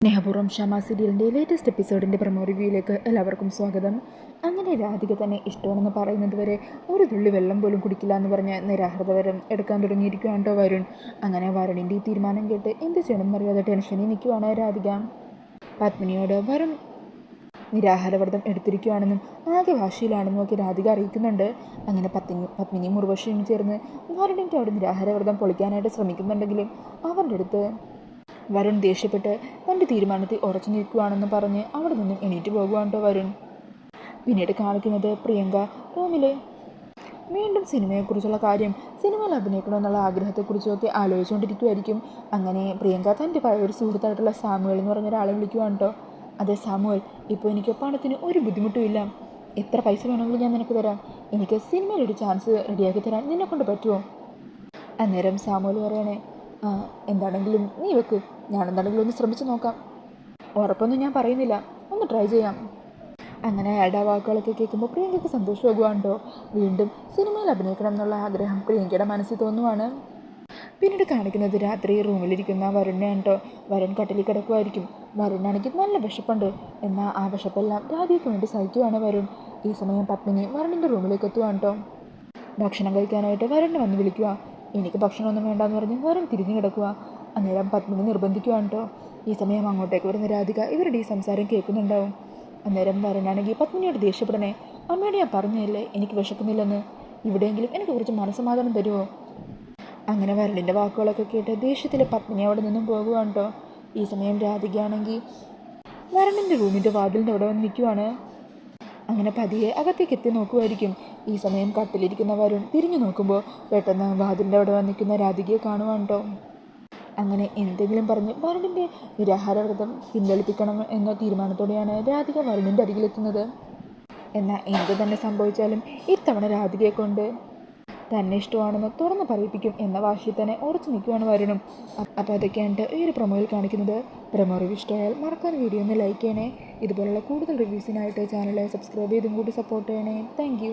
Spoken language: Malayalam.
സ്നേഹപൂർവം ഷമ സീരിയലിന്റെ ലേറ്റസ്റ്റ് എപ്പിസോഡിന്റെ പ്രമോ റിവ്യൂയിലേക്ക് എല്ലാവർക്കും സ്വാഗതം. അങ്ങനെ രാധിക തന്നെ ഇഷ്ടമാണെന്ന് പറയുന്നത് വരെ ഒരു തുള്ളി വെള്ളം പോലും കുടിക്കില്ല എന്ന് പറഞ്ഞ് നിരാഹൃതവരം എടുക്കാൻ തുടങ്ങിയിരിക്കുകയാണ് കേട്ടോ വരുൺ. അങ്ങനെ വരുണിന്റെ ഈ തീരുമാനം കേട്ട് എന്ത് ചെയ്യണമെന്നറിയാതെ ടെൻഷനിൽ നിൽക്കുവാണ് രാധിക. പത്മിനിയോട് വരുൺ നിരാഹാരവ്രതം എടുത്തിരിക്കുകയാണെന്നും ആകെ വാശിയിലാണെന്നും ഒക്കെ രാധിക അറിയിക്കുന്നുണ്ട്. അങ്ങനെ പത്നി പത്മിനിയും ഉർവശിയും ചേർന്ന് വരുണിന്റെ അവിടെ നിരാഹാരവ്രതം പൊളിക്കാനായിട്ട് ശ്രമിക്കുന്നുണ്ടെങ്കിലും അവരുടെ അടുത്ത് വരുൺ ദേഷ്യപ്പെട്ട് തന്റെ തീരുമാനത്തിൽ ഉറച്ചു നിൽക്കുകയാണെന്ന് പറഞ്ഞ് അവിടെ നിന്നും എണീറ്റ് പോകുവാണ്ടോ വരുൺ. പിന്നീട് കാണിക്കുന്നത് പ്രിയങ്ക റൂമിലെ. വീണ്ടും സിനിമയെക്കുറിച്ചുള്ള കാര്യം സിനിമയിൽ അഭിനയിക്കണമെന്നുള്ള ആഗ്രഹത്തെക്കുറിച്ചൊക്കെ ആലോചിച്ചുകൊണ്ടിരിക്കുമായിരിക്കും അങ്ങനെ പ്രിയങ്ക തന്റെ പഴയ ഒരു സുഹൃത്തായിട്ടുള്ള സാമുവൽ എന്ന് പറഞ്ഞ ഒരാളെ വിളിക്കുവാണ് കേട്ടോ അതെ സാമുവൽ ഇപ്പോൾ എനിക്ക് പണത്തിന് ഒരു ബുദ്ധിമുട്ടുമില്ല എത്ര പൈസ വേണമെങ്കിലും ഞാൻ നിനക്ക് തരാം. എനിക്ക് സിനിമയിൽ ഒരു ചാൻസ് റെഡിയാക്കി തരാൻ നിന്നെ കൊണ്ട് പറ്റുമോ? അന്നേരം സാമുവൽ പറയണേ എന്താണെങ്കിലും നീ വെക്ക്. ഞാൻ എന്താണെങ്കിലും ഒന്ന് ശ്രമിച്ചു നോക്കാം. ഉറപ്പൊന്നും ഞാൻ പറയുന്നില്ല. ഒന്ന് ട്രൈ ചെയ്യാം. അങ്ങനെ അയാളുടെ വാക്കുകളൊക്കെ കേൾക്കുമ്പോൾ പ്രിയങ്കയ്ക്ക് സന്തോഷമാകുവാണ്ടോ വീണ്ടും സിനിമയിൽ അഭിനയിക്കണം എന്നുള്ള ആഗ്രഹം പ്രിയങ്കയുടെ മനസ്സിൽ തോന്നുവാണ്. പിന്നീട് കാണിക്കുന്നത് രാത്രി റൂമിലിരിക്കുന്ന വരുണിനെയാണ് കേട്ടോ വരുൺ കട്ടിലിൽ കിടക്കുമായിരിക്കും വരുണാണെങ്കിൽ നല്ല വിശപ്പുണ്ട്. എന്നാൽ ആ വിശപ്പെല്ലാം രാധിക്ക് വേണ്ടി സഹിക്കുവാണ് വരുൺ. ഈ സമയം പത്മിനി വരുണിന്റെ റൂമിലേക്ക് എത്തുവാണ് കേട്ടോ ഭക്ഷണം കഴിക്കാനായിട്ട് വരുണിനെ വന്ന് വിളിക്കുക എനിക്ക് ഭക്ഷണമൊന്നും വേണ്ടെന്ന് പറഞ്ഞ് വെറും തിരിഞ്ഞു കിടക്കുക അന്നേരം പത്മിനി നിർബന്ധിക്കുവാണ് കേട്ടോ ഈ സമയം അങ്ങോട്ടേക്ക് വരുന്ന രാധിക ഇവരുടെ ഈ സംസാരം കേൾക്കുന്നുണ്ടാവും. അന്നേരം വരനാണെങ്കിൽ പത്മിനിയോട് ദേഷ്യപ്പെടണേ. അമ്മയോട് ഞാൻ പറഞ്ഞതല്ലേ എനിക്ക് വിശക്കുന്നില്ലെന്ന്. ഇവിടെയെങ്കിലും എനിക്ക് കുറച്ച് മനസ്സമാധാനം തരുമോ അങ്ങനെ വരണിന്റെ വാക്കുകളൊക്കെ കേട്ട് ദേഷ്യത്തിൽ പത്മിനി അവിടെ നിന്നും പോകുവാണ് കേട്ടോ ഈ സമയം രാധികയാണെങ്കിൽ വരണിന്റെ റൂമിന്റെ വാതിലിന്റെ അവിടെ വന്ന് നിൽക്കുവാണ്. അങ്ങനെ പതിയെ അകത്തേക്ക് എത്തി നോക്കുമായിരിക്കും ഈ സമയം കട്ടിലിരിക്കുന്ന വരുൺ തിരിഞ്ഞു നോക്കുമ്പോൾ പെട്ടെന്ന് വാതിലിന്റെ അവിടെ വന്നിരിക്കുന്ന രാധികയെ കാണുവാണ്ടോ അങ്ങനെ എന്തെങ്കിലും പറഞ്ഞ് വരുണിന്റെ നിരാഹാരവ്രതം പിൻവലിപ്പിക്കണം എന്ന തീരുമാനത്തോടെയാണ് രാധിക വരുണിന്റെ അരികിലെത്തുന്നത്. എന്നാൽ എന്ത് തന്നെ സംഭവിച്ചാലും ഇത്തവണ രാധികയെ കൊണ്ട് തന്നെ ഇഷ്ടമാണെന്ന് തുറന്ന് പറയിപ്പിക്കും എന്ന വാശി തന്നെ ഉറച്ചു നിൽക്കുവാണ് വരുണും. അപ്പോൾ അതൊക്കെയാണ് ഈ ഒരു പ്രൊമോയിൽ കാണിക്കുന്നത് പ്രൊമോ റിവ്യൂ ഇഷ്ടമായാൽ മറക്കാൻ വീഡിയോ ഒന്ന് ലൈക്ക് ചെയ്യണേ. ഇതുപോലുള്ള കൂടുതൽ റിവ്യൂസിനായിട്ട് ചാനൽ സബ്സ്ക്രൈബ് ചെയ്തും കൂടി സപ്പോർട്ട് ചെയ്യണേ. താങ്ക്